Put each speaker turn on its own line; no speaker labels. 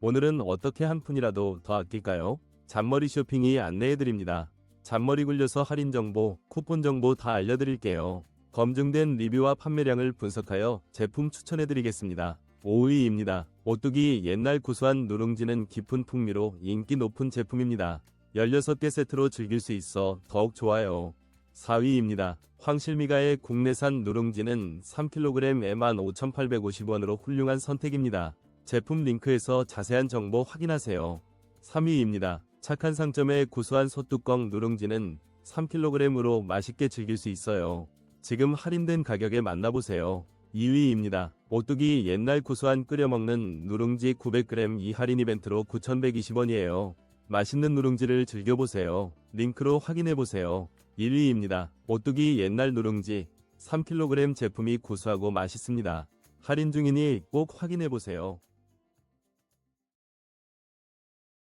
오늘은 어떻게 한 푼이라도 더 아낄까요? 잔머리 쇼핑이 안내해드립니다. 잔머리 굴려서 할인 정보, 쿠폰 정보 다 알려드릴게요. 검증된 리뷰와 판매량을 분석하여 제품 추천해드리겠습니다. 5위입니다. 오뚜기 옛날 구수한 누룽지는 깊은 풍미로 인기 높은 제품입니다. 16개 세트로 즐길 수 있어 더욱 좋아요. 4위입니다. 황실미가의 국내산 누룽지는 3kg에 15,850원으로 훌륭한 선택입니다. 제품 링크에서 자세한 정보 확인하세요. 3위입니다. 착한 상점의 구수한 소뚜껑 누룽지는 3kg으로 맛있게 즐길 수 있어요. 지금 할인된 가격에 만나보세요. 2위입니다. 오뚜기 옛날 구수한 끓여먹는 누룽지 900g 이 할인 이벤트로 9,120원이에요. 맛있는 누룽지를 즐겨보세요. 링크로 확인해보세요. 1위입니다. 오뚜기 옛날 누룽지 3kg 제품이 구수하고 맛있습니다. 할인 중이니 꼭 확인해보세요.